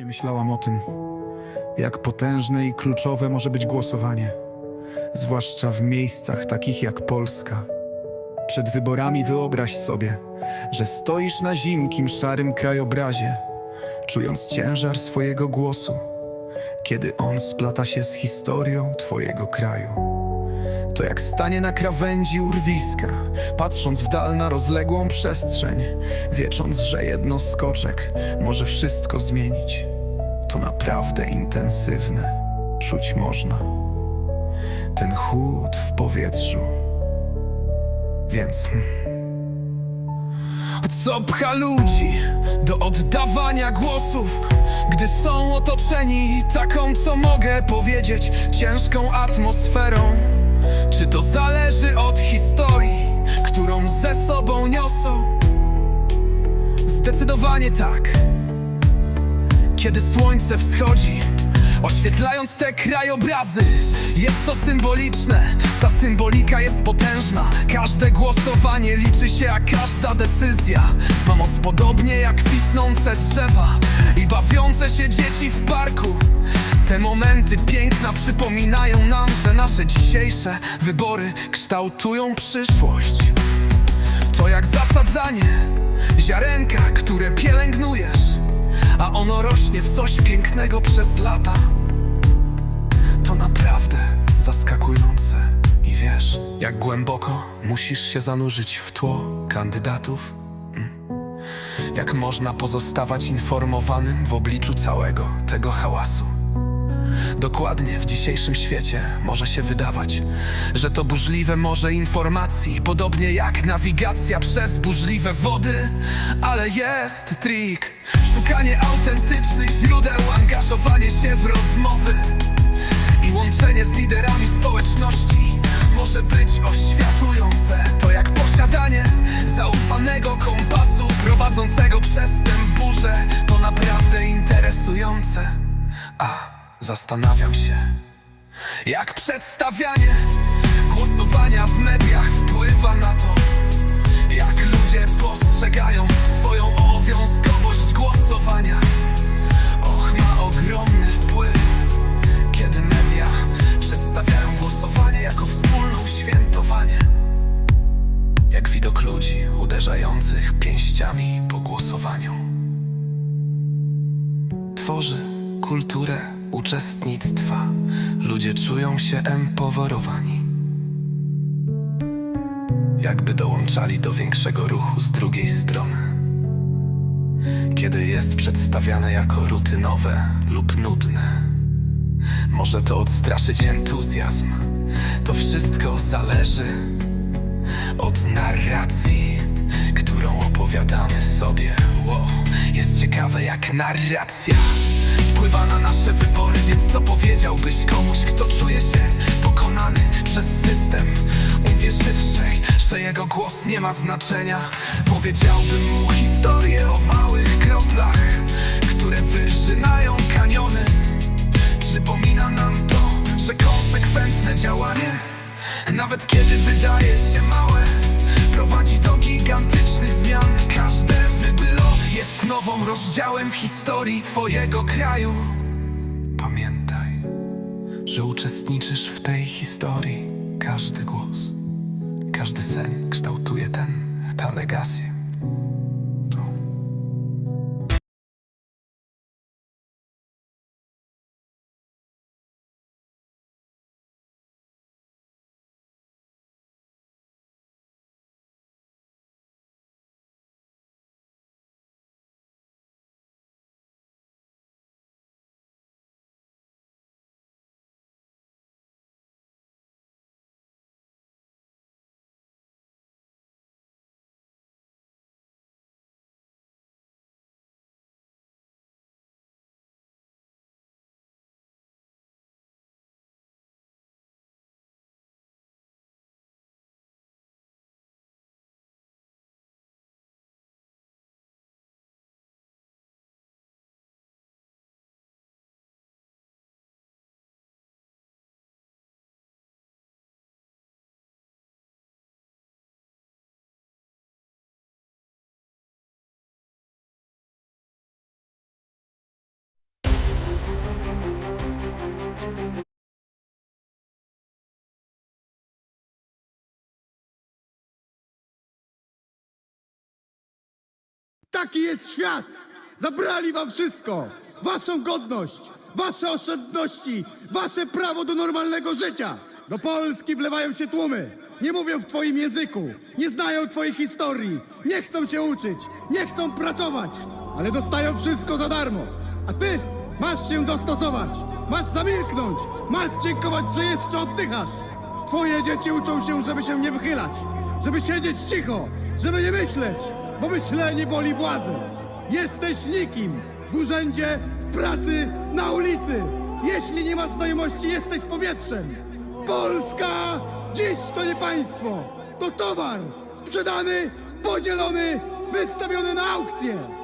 Nie myślałam o tym, jak potężne i kluczowe może być głosowanie, zwłaszcza w miejscach takich jak Polska. Przed wyborami wyobraź sobie, że stoisz na zimkim, szarym krajobrazie, czując ciężar swojego głosu, kiedy on splata się z historią Twojego kraju. To jak stanie na krawędzi urwiska, patrząc w dal na rozległą przestrzeń, wiecząc, że jedno skoczek może wszystko zmienić. To naprawdę intensywne, czuć można. Ten chłód w powietrzu. Więc. Co pcha ludzi do oddawania głosów, gdy są otoczeni taką, co mogę powiedzieć, ciężką atmosferą? Czy to zależy od historii, którą ze sobą niosą? Zdecydowanie tak. Kiedy słońce wschodzi, oświetlając te krajobrazy, jest to symboliczne. Ta symbolika jest potężna. Każde głosowanie liczy się, a każda decyzja ma moc podobnie jak kwitnące drzewa i bawiące się dzieci w parku. Te momenty piękna przypominają nam, że nasze dzisiejsze wybory kształtują przyszłość. To jak zasadzanie ziarenka, które pielęgnujesz, a ono rośnie w coś pięknego przez lata. To naprawdę zaskakujące. I wiesz, jak głęboko musisz się zanurzyć w tło kandydatów? Mm. Jak można pozostawać informowanym w obliczu całego tego hałasu? Dokładnie w dzisiejszym świecie może się wydawać, że to burzliwe morze informacji, podobnie jak nawigacja przez burzliwe wody, ale jest trik. Szukanie autentycznych źródeł, angażowanie się w rozmowy i łączenie z liderami społeczności może być oświatujące. To jak posiadanie zaufanego kompasu prowadzącego przez tę burzę, to naprawdę interesujące. A zastanawiam się, jak przedstawianie głosowania w mediach wpływa na to, jak ludzie postrzegają swoją obowiązkowość głosowania. Och, ma ogromny wpływ, kiedy media przedstawiają głosowanie jako wspólną świętowanie. Jak widok ludzi uderzających pięściami po głosowaniu tworzy kulturę uczestnictwa. Ludzie czują się empowerowani. Jakby dołączali do większego ruchu z drugiej strony. Kiedy jest przedstawiane jako rutynowe lub nudne, może to odstraszyć entuzjazm. To wszystko zależy od narracji, którą opowiadamy sobie. Ciekawe jak narracja wpływa na nasze wybory, więc co powiedziałbyś komuś, kto czuje się pokonany przez system, uwierzywszy, że jego głos nie ma znaczenia? Powiedziałbym mu historię o małych kroplach, które wyrżynają kaniony. Przypomina nam to, że konsekwentne działanie, nawet kiedy wydaje się małe, prowadzi do gigantycznych zmian. Każde wybylo jest nową rozdziałem w historii Twojego kraju. Pamiętaj, że uczestniczysz w tej historii. Każdy głos, każdy sen kształtuje ten, ta legacja. Taki jest świat! Zabrali wam wszystko! Waszą godność, wasze oszczędności, wasze prawo do normalnego życia! Do Polski wlewają się tłumy, nie mówią w twoim języku, nie znają twojej historii, nie chcą się uczyć, nie chcą pracować, ale dostają wszystko za darmo. A ty masz się dostosować, masz zamilknąć, masz dziękować, że jeszcze oddychasz. Twoje dzieci uczą się, żeby się nie wychylać, żeby siedzieć cicho, żeby nie myśleć, bo myślenie boli władzę. Jesteś nikim w urzędzie, w pracy, na ulicy. Jeśli nie ma znajomości, jesteś powietrzem. Polska dziś to nie państwo, to towar sprzedany, podzielony, wystawiony na aukcję.